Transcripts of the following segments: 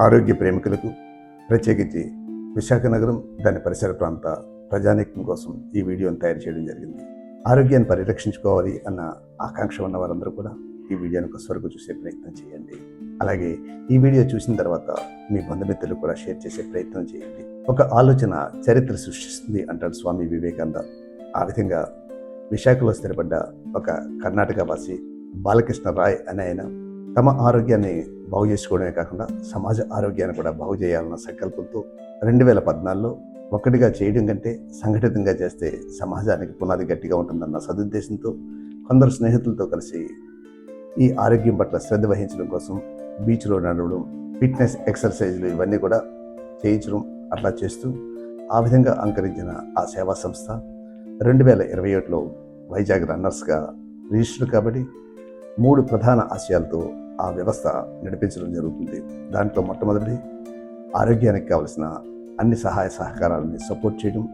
ఆరోగ్య ప్రేమికులకు ప్రత్యేకించి విశాఖ నగరం దాని పరిసర ప్రాంత ప్రజానీకం కోసం ఈ వీడియోను తయారు చేయడం జరిగింది. ఆరోగ్యాన్ని పరిరక్షించుకోవాలి అన్న ఆకాంక్ష ఉన్న వారందరూ కూడా ఈ వీడియోను ఒక వరకు చూసే ప్రయత్నం చేయండి. అలాగే ఈ వీడియో చూసిన తర్వాత మీ బంధుమిత్రులు కూడా షేర్ చేసే ప్రయత్నం చేయండి. ఒక ఆలోచన చరిత్ర సృష్టిస్తుంది అంటాడు స్వామి వివేకానంద. ఆ విధంగా విశాఖలో స్థిరపడ్డ ఒక కర్ణాటక వాసి బాలకృష్ణ రాయ్ అనే ఆయన తమ ఆరోగ్యాన్ని బాగు చేసుకోవడమే కాకుండా సమాజ ఆరోగ్యాన్ని కూడా బాగు చేయాలన్న సంకల్పంతో రెండు వేల పద్నాలుగులో ఒక్కటిగా చేయడం కంటే సంఘటితంగా చేస్తే సమాజానికి పునాది గట్టిగా ఉంటుందన్న సదుద్దేశంతో కొందరు స్నేహితులతో కలిసి ఈ ఆరోగ్యం పట్ల శ్రద్ధ వహించడం కోసం బీచ్లో నడవడం ఫిట్నెస్ ఎక్సర్సైజ్లు ఇవన్నీ కూడా చేయించడం అట్లా చేస్తూ ఆ విధంగా అంకరించిన ఆ సేవా సంస్థ రెండు వేల ఇరవై ఒకటిలో వైజాగ్ రన్నర్స్గా రిజిస్టర్ కాబట్టి మూడు ప్రధాన ఆశయాలతో ఆ వ్యవస్థ నడిపించడం జరుగుతుంది. దాంట్లో మొట్టమొదటి ఆరోగ్యానికి కావలసిన అన్ని సహాయ సహకారాలని సపోర్ట్ చేయడం.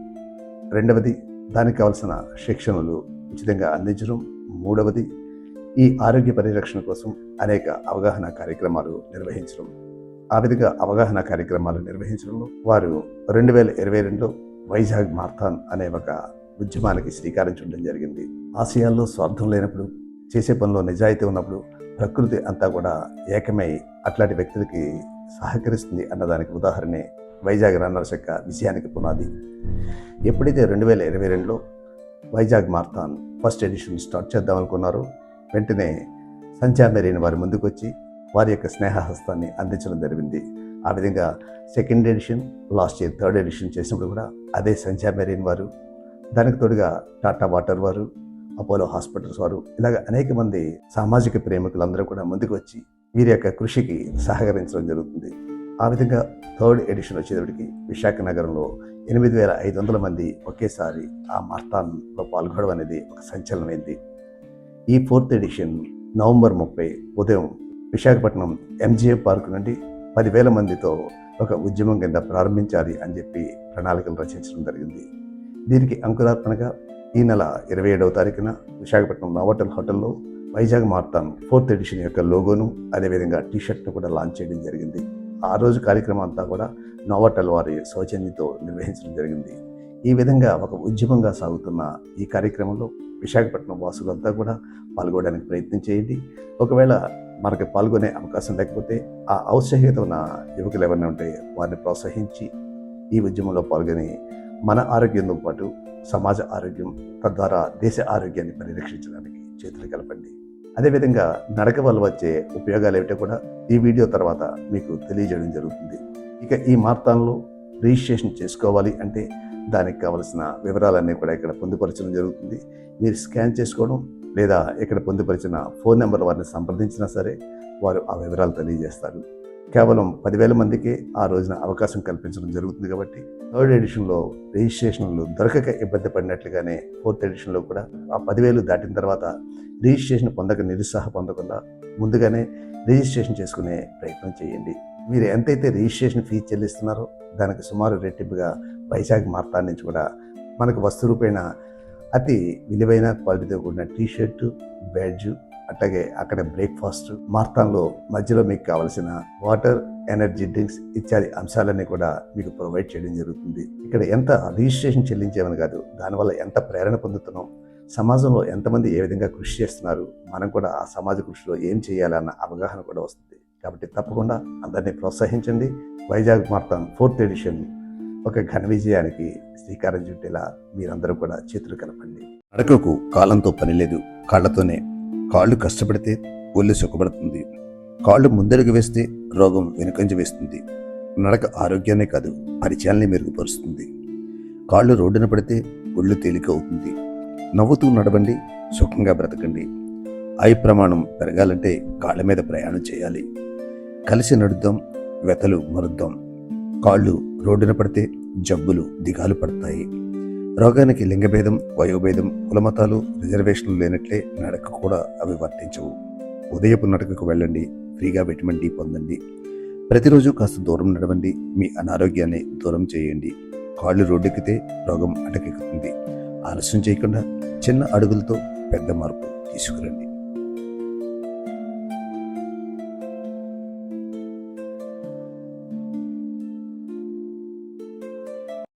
రెండవది దానికి కావలసిన శిక్షణలు ఉచితంగా అందించడం. మూడవది ఈ ఆరోగ్య పరిరక్షణ కోసం అనేక అవగాహన కార్యక్రమాలు నిర్వహించడం. ఆ విధంగా అవగాహన కార్యక్రమాలు నిర్వహించడంలో వారు రెండు వేల ఇరవై రెండులో వైజాగ్ మార్థాన్ అనే ఒక ఉద్యమానికి శ్రీకారం చుట్టడం జరిగింది. ఆశయాల్లో స్వార్థం లేనప్పుడు చేసే పనిలో నిజాయితీ ఉన్నప్పుడు ప్రకృతి అంతా కూడా ఏకమై అట్లాంటి వ్యక్తులకి సహకరిస్తుంది అన్నదానికి ఉదాహరణే వైజాగ్ రన్నర్స్ యొక్క విజయానికి పునాది. ఎప్పుడైతే రెండు వేల ఇరవై రెండులో Vizag marathon first edition start చేద్దాం అనుకున్నారో వెంటనే సంచా మెరీన్ వారి ముందుకు వచ్చి వారి యొక్క స్నేహహస్తాన్ని అందించడం జరిగింది. ఆ విధంగా second edition last year third edition చేసినప్పుడు కూడా అదే సంచా మెరీన్ వారు దానికి తోడుగా టాటా వాటర్ వారు అపోలో హాస్పిటల్స్ వారు ఇలాగ అనేక మంది సామాజిక ప్రేమికులందరూ కూడా ముందుకు వచ్చి వీరి యొక్క కృషికి సహకరించడం జరుగుతుంది. ఆ విధంగా థర్డ్ ఎడిషన్ వచ్చేటప్పటికి విశాఖ నగరంలో ఎనిమిది వేల ఐదు వందల మంది ఒకేసారి ఆ మార్తాన్లో పాల్గొనడం అనేది ఒక సంచలనమైంది. ఈ ఫోర్త్ ఎడిషన్ నవంబర్ ముప్పై ఉదయం విశాఖపట్నం ఎంజీఏ పార్క్ నుండి పదివేల మందితో ఒక ఉద్యమం కింద ప్రారంభించాలి అని చెప్పి ప్రణాళికలు రచించడం జరిగింది. దీనికి అంకురార్పణగా ఈ నెల ఇరవై ఏడవ తారీఖున విశాఖపట్నం నవటల్ హోటల్లో వైజాగ్ మార్తాన్ ఫోర్త్ ఎడిషన్ యొక్క లోగోను అదేవిధంగా టీషర్ట్ను కూడా లాంచ్ చేయడం జరిగింది. ఆ రోజు కార్యక్రమం అంతా కూడా నోవటల్ వారి సౌజన్యంతో నిర్వహించడం జరిగింది. ఈ విధంగా ఒక ఉద్యమంగా సాగుతున్న ఈ కార్యక్రమంలో విశాఖపట్నం వాసులంతా కూడా పాల్గొనడానికి ప్రయత్నం చేయండి. ఒకవేళ మనకు పాల్గొనే అవకాశం లేకపోతే ఆ ఔత్సాహికత ఉన్న యువకులు ఎవరైనా ఉంటే వారిని ప్రోత్సహించి ఈ ఉద్యమంలో పాల్గొని మన ఆరోగ్యంతో పాటు సమాజ ఆరోగ్యం తద్వారా దేశ ఆరోగ్యాన్ని పరిరక్షించడానికి చేతులు కలపండి. అదేవిధంగా నడక వల్ల వచ్చే ఉపయోగాలు ఏమిటో కూడా ఈ వీడియో తర్వాత మీకు తెలియజేయడం జరుగుతుంది. ఇక ఈ మార్తాన్లో రిజిస్ట్రేషన్ చేసుకోవాలి అంటే దానికి కావలసిన వివరాలన్నీ కూడా ఇక్కడ పొందుపరచడం జరుగుతుంది. మీరు స్కాన్ చేసుకోవడం లేదా ఇక్కడ పొందుపరిచిన ఫోన్ నెంబర్ వారిని సంప్రదించినా సరే వారు ఆ వివరాలు తెలియజేస్తారు. కేవలం పదివేల మందికి ఆ రోజున అవకాశం కల్పించడం జరుగుతుంది కాబట్టి థర్డ్ ఎడిషన్లో రిజిస్ట్రేషన్లు దొరకక ఇబ్బంది పడినట్లుగానే ఫోర్త్ ఎడిషన్లో కూడా ఆ పదివేలు దాటిన తర్వాత రిజిస్ట్రేషన్ పొందక నిరుత్సాహ పొందకుండా ముందుగానే రిజిస్ట్రేషన్ చేసుకునే ప్రయత్నం చేయండి. మీరు ఎంతైతే రిజిస్ట్రేషన్ ఫీజు చెల్లిస్తున్నారో దానికి సుమారు రెట్టింపుగా వైజాగ్ మార్తా నుంచి కూడా మనకు వస్తు రూపేణ అతి విలువైన క్వాలిటీతో కూడిన టీ షర్టు బ్యాడ్జ్ అట్లాగే అక్కడ బ్రేక్ఫాస్ట్ మార్తాన్లో మధ్యలో మీకు కావలసిన వాటర్ ఎనర్జీ డ్రింక్స్ ఇత్యాది అంశాలన్నీ కూడా మీకు ప్రొవైడ్ చేయడం జరుగుతుంది. ఇక్కడ ఎంత రిజిస్ట్రేషన్ చెల్లించేమని కాదు దానివల్ల ఎంత ప్రేరణ పొందుతున్నాం సమాజంలో ఎంతమంది ఏ విధంగా కృషి చేస్తున్నారు మనం కూడా ఆ సమాజ కృషిలో ఏం చేయాలన్న అవగాహన కూడా వస్తుంది. కాబట్టి తప్పకుండా అందరినీ ప్రోత్సహించండి. వైజాగ్ మార్తాన్ ఫోర్త్ ఎడిషన్ ఒక ఘన విజయానికి శ్రీకారం చుట్టేలా మీరందరూ కూడా చేతులు కలపండి. నడకకు కాలంతో పని లేదు కాళ్ళతోనే కాళ్ళు కష్టపడితే ఒళ్ళు సుఖపడుతుంది. కాళ్ళు ముందడుగు వేస్తే రోగం వెనుకంజ వేస్తుంది. నడక ఆరోగ్యాన్ని కాదు పరిచయాల్ని మెరుగుపరుస్తుంది. కాళ్ళు రోడ్డున పడితే ఒళ్ళు తేలిక అవుతుంది. నవ్వుతూ నడవండి సుఖంగా బ్రతకండి. ఐ ప్రమాణం పెరగాలంటే కాళ్ళ మీద ప్రయాణం చేయాలి. కలిసి నడుద్దాం వెతలు మరుద్దాం. కాళ్ళు రోడ్డున పడితే జబ్బులు దిగాలు పడతాయి. రోగానికి లింగభేదం వయోభేదం కులమతాలు రిజర్వేషన్లు లేనట్లే నడక కూడా అవి వర్తించవు. ఉదయపు నడకకు వెళ్ళండి ఫ్రీగా విటమిన్ డి పొందండి. ప్రతిరోజు కాస్త దూరం నడవండి మీ అనారోగ్యాన్ని దూరం చేయండి. కాళ్ళు రోడ్డెక్కితే రోగం అటకెక్కుతుంది. ఆలస్యం చేయకుండా చిన్న అడుగులతో పెద్ద మార్పు తీసుకురండి.